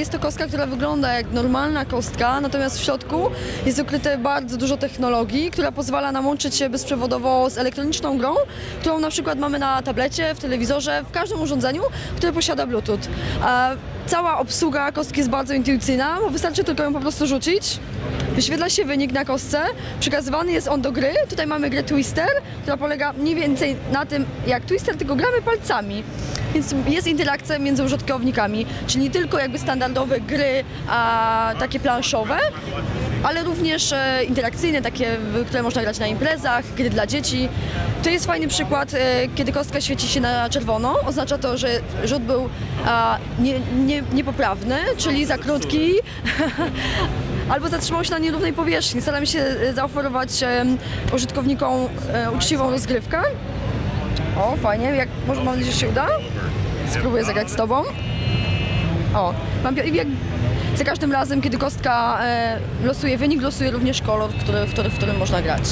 Jest to kostka, która wygląda jak normalna kostka, natomiast w środku jest ukryte bardzo dużo technologii, która pozwala nam łączyć się bezprzewodowo z elektroniczną grą, którą na przykład mamy na tablecie, w telewizorze, w każdym urządzeniu, które posiada Bluetooth. E, Cała obsługa kostki jest bardzo intuicyjna, bo wystarczy tylko ją po prostu rzucić. Wyświetla się wynik na kostce, przekazywany jest on do gry. Tutaj mamy grę Twister, która polega mniej więcej na tym jak Twister, tylko gramy palcami. Więc jest interakcja między użytkownikami, czyli nie tylko jakby standardowe gry, a takie planszowe, ale również e, interakcyjne, takie, które można grać na imprezach, gry dla dzieci. To jest fajny przykład, e, kiedy kostka świeci się na czerwono, oznacza to, że rzut był nie, nie, niepoprawny, czyli za krótki, albo zatrzymał się na nierównej powierzchni. Staram się e, zaoferować em, użytkownikom e, uczciwą rozgrywkę. O, fajnie, jak, może mam nadzieję, że się uda. Spróbuję zagrać z tobą. O, mam jak za każdym razem, kiedy kostka e, losuje wynik, losuje również kolor, który, w, który, w którym można grać.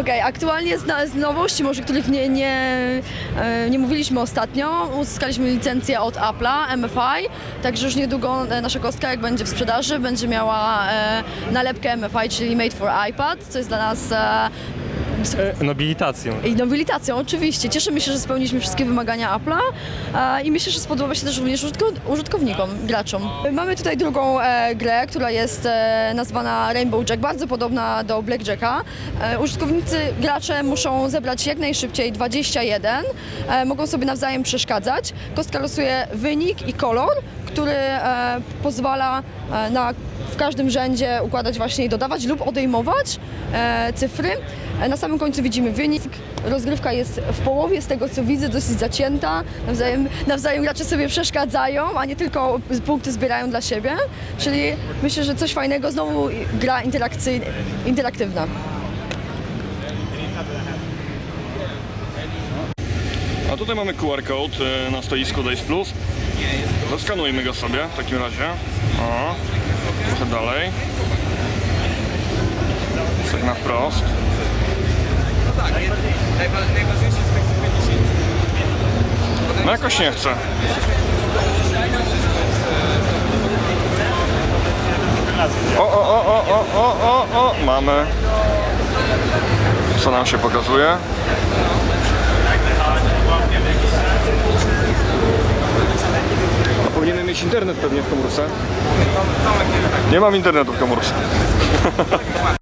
Okej, aktualnie z, z nowości, może których nie, nie, e, nie mówiliśmy ostatnio, uzyskaliśmy licencję od Apple'a, MFI, także już niedługo e, nasza kostka, jak będzie w sprzedaży, będzie miała e, nalepkę MFI, czyli Made for iPad, co jest dla nas E, Nobilitacją. i nobilitacją, oczywiście. Cieszymy się, że spełniliśmy wszystkie wymagania Apple'a e, i myślę, że spodoba się też również użytko- użytkownikom, graczom. Mamy tutaj drugą e, grę, która jest e, nazwana Rainbow Jack, bardzo podobna do Blackjacka. E, użytkownicy, gracze muszą zebrać jak najszybciej 21, e, mogą sobie nawzajem przeszkadzać. Kostka losuje wynik i kolor, który e, pozwala e, na w każdym rzędzie układać właśnie i dodawać lub odejmować e, cyfry. Na samym końcu widzimy wynik. Rozgrywka jest w połowie, z tego co widzę, dosyć zacięta. Nawzajem, nawzajem gracze sobie przeszkadzają, a nie tylko punkty zbierają dla siebie. Czyli myślę, że coś fajnego, znowu gra interaktywna. A tutaj mamy QR code e, na stoisku Days Plus. Zaskanujmy go sobie w takim razie. O, trochę dalej. Tak na wprost. No jakoś nie chcę. O, o, o, o, o, o, o, o, mamy. Co nam się pokazuje? A powinienem mieć internet pewnie w komórce. Nie mam internetu w komórce.